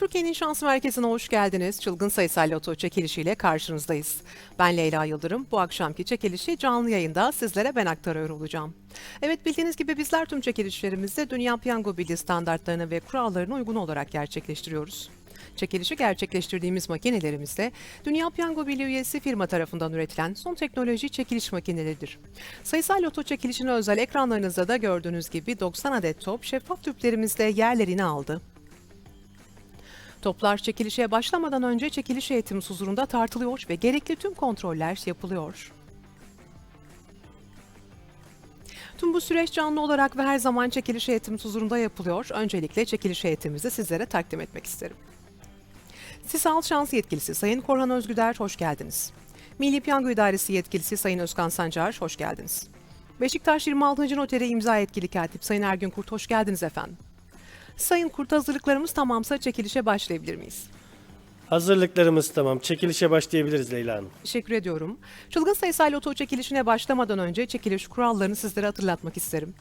Türkiye'nin şans merkezine hoş geldiniz. Çılgın sayısal loto çekilişiyle karşınızdayız. Ben Leyla Yıldırım. Bu akşamki çekilişi canlı yayında sizlere ben aktarıyor olacağım. Evet bildiğiniz gibi bizler tüm çekilişlerimizi Dünya Piyango Birliği standartlarına ve kurallarına uygun olarak gerçekleştiriyoruz. Çekilişi gerçekleştirdiğimiz makinelerimizde Dünya Piyango Birliği üyesi firma tarafından üretilen son teknoloji çekiliş makineleridir. Sayısal loto çekilişine özel ekranlarınızda da gördüğünüz gibi 90 adet top şeffaf tüplerimizde yerlerini aldı. Toplar çekilişe başlamadan önce çekiliş eğitimi huzurunda tartılıyor ve gerekli tüm kontroller yapılıyor. Tüm bu süreç canlı olarak ve her zaman çekiliş eğitimi huzurunda yapılıyor. Öncelikle çekiliş eğitimimizi sizlere takdim etmek isterim. Sisal Şans Yetkilisi Sayın Korhan Özgüder, hoş geldiniz. Milli Piyango İdaresi Yetkilisi Sayın Özkan Sancar, hoş geldiniz. Beşiktaş 26. Noteri İmza Yetkili Katip Sayın Ergün Kurt, hoş geldiniz efendim. Sayın Kurt, hazırlıklarımız tamamsa çekilişe başlayabilir miyiz? Hazırlıklarımız tamam. Çekilişe başlayabiliriz Leyla Hanım. Teşekkür ediyorum. Çılgın sayısal loto çekilişine başlamadan önce çekiliş kurallarını sizlere hatırlatmak isterim.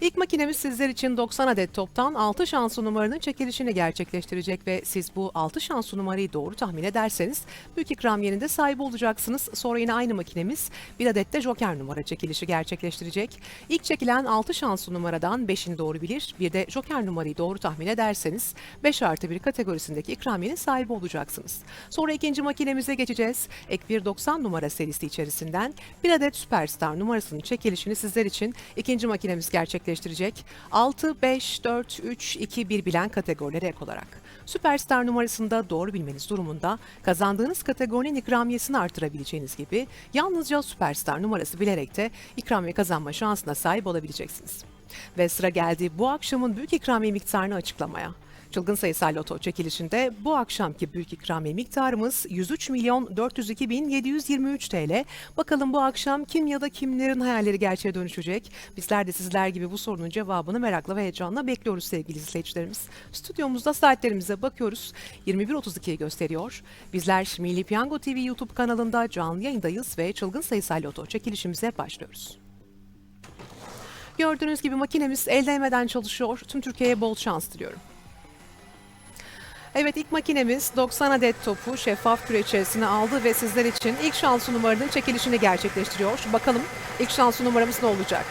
İlk makinemiz sizler için 90 adet toptan 6 şanslı numaranın çekilişini gerçekleştirecek ve siz bu 6 şanslı numarayı doğru tahmin ederseniz büyük ikramiyenin de sahibi olacaksınız. Sonra yine aynı makinemiz bir adet de joker numara çekilişi gerçekleştirecek. İlk çekilen 6 şanslı numaradan 5'ini doğru bilir, bir de joker numarayı doğru tahmin ederseniz 5 artı 1 kategorisindeki ikramiyenin sahibi olacaksınız. Sonra ikinci makinemize geçeceğiz. Ek bir 90 numara serisi içerisinden bir adet süperstar numarasının çekilişini sizler için ikinci makinemiz gerçekleştirecek. 6, 5, 4, 3, 2, 1 bilen kategorilere ek olarak. Süperstar numarasında doğru bilmeniz durumunda kazandığınız kategorinin ikramiyesini artırabileceğiniz gibi yalnızca süperstar numarası bilerek de ikramiye kazanma şansına sahip olabileceksiniz. Ve sıra geldi bu akşamın büyük ikramiye miktarını açıklamaya. Çılgın sayısal loto çekilişinde bu akşamki büyük ikramiye miktarımız 103 milyon 402 bin 723 TL. Bakalım bu akşam kim ya da kimlerin hayalleri gerçeğe dönüşecek? Bizler de sizler gibi bu sorunun cevabını merakla ve heyecanla bekliyoruz sevgili izleyicilerimiz. Stüdyomuzda saatlerimize bakıyoruz. 21.32'yi gösteriyor. Bizler Milli Piyango TV YouTube kanalında canlı yayındayız ve çılgın sayısal loto çekilişimize başlıyoruz. Gördüğünüz gibi makinemiz el değmeden çalışıyor. Tüm Türkiye'ye bol şans diliyorum. Evet ilk makinemiz 90 adet topu şeffaf küre içerisine aldı ve sizler için ilk şansı numaranın çekilişini gerçekleştiriyor. Bakalım ilk şansı numaramız ne olacak?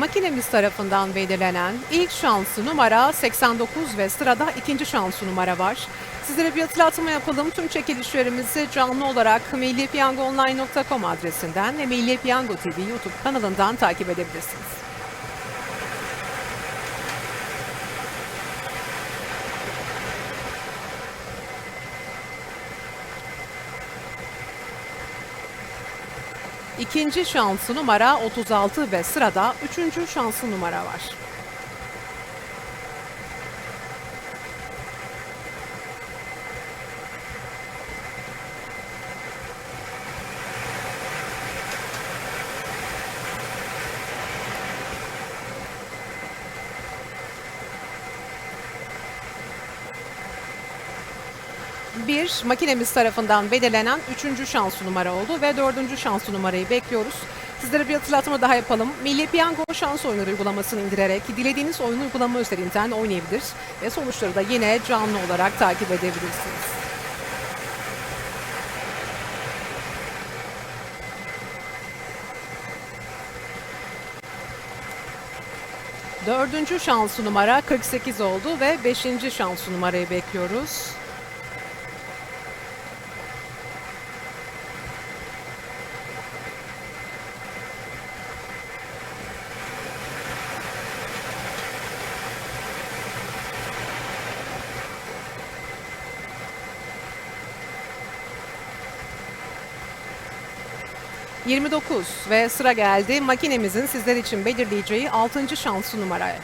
Makinemiz tarafından belirlenen ilk şansı numara 89 ve sırada ikinci şansı numara var. Sizlere bir hatırlatma yapalım. Tüm çekilişlerimizi canlı olarak millipiyangoonline.com adresinden ve Milli Piyango TV YouTube kanalından takip edebilirsiniz. İkinci şansı numara 36 ve sırada üçüncü şansı numara var. Bir makinemiz tarafından belirlenen üçüncü şans numara oldu ve dördüncü şans numarayı bekliyoruz. Sizlere bir hatırlatma daha yapalım. Milli Piyango şans oyunları uygulamasını indirerek dilediğiniz oyun uygulama üzerinden oynayabilir ve sonuçları da yine canlı olarak takip edebilirsiniz. Dördüncü şansı numara 48 oldu ve beşinci şansı numarayı bekliyoruz. 29 ve sıra geldi makinemizin sizler için belirleyeceği 6. şanslı numaraya.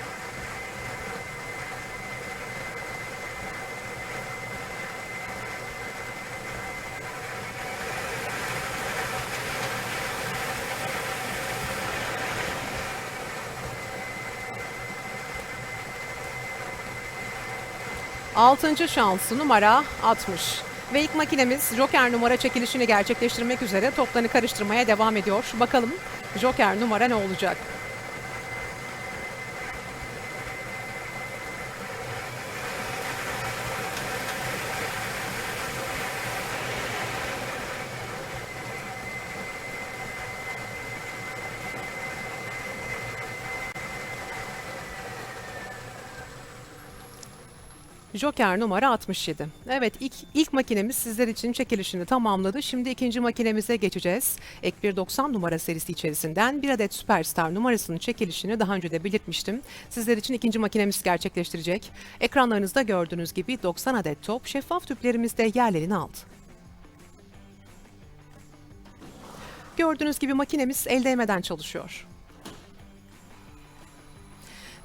Altıncı şansı numara 60. Ve ilk makinemiz Joker numara çekilişini gerçekleştirmek üzere toplarını karıştırmaya devam ediyor. Bakalım Joker numara ne olacak? Joker numara 67. Evet ilk, ilk makinemiz sizler için çekilişini tamamladı. Şimdi ikinci makinemize geçeceğiz. Ek 190 numara serisi içerisinden bir adet Superstar numarasının çekilişini daha önce de belirtmiştim. Sizler için ikinci makinemiz gerçekleştirecek. Ekranlarınızda gördüğünüz gibi 90 adet top şeffaf tüplerimizde yerlerini aldı. Gördüğünüz gibi makinemiz el değmeden çalışıyor.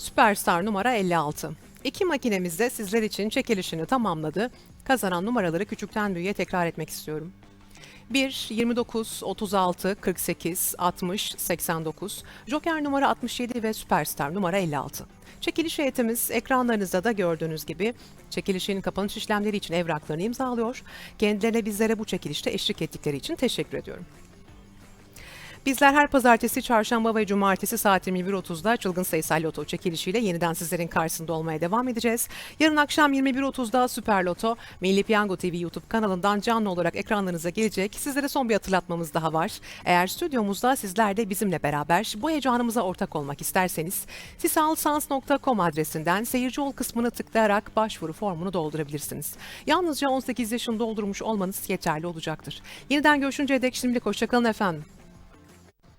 Süperstar numara 56. İki makinemiz de sizler için çekilişini tamamladı. Kazanan numaraları küçükten büyüğe tekrar etmek istiyorum. 1, 29, 36, 48, 60, 89, Joker numara 67 ve Süperstar numara 56. Çekiliş heyetimiz ekranlarınızda da gördüğünüz gibi çekilişin kapanış işlemleri için evraklarını imzalıyor. Kendilerine bizlere bu çekilişte eşlik ettikleri için teşekkür ediyorum. Bizler her pazartesi, çarşamba ve cumartesi saat 21.30'da çılgın sayısal loto çekilişiyle yeniden sizlerin karşısında olmaya devam edeceğiz. Yarın akşam 21.30'da Süper Loto, Milli Piyango TV YouTube kanalından canlı olarak ekranlarınıza gelecek. Sizlere son bir hatırlatmamız daha var. Eğer stüdyomuzda sizler de bizimle beraber bu heyecanımıza ortak olmak isterseniz sisalsans.com adresinden seyirci ol kısmını tıklayarak başvuru formunu doldurabilirsiniz. Yalnızca 18 yaşını doldurmuş olmanız yeterli olacaktır. Yeniden görüşünceye dek şimdilik hoşçakalın efendim.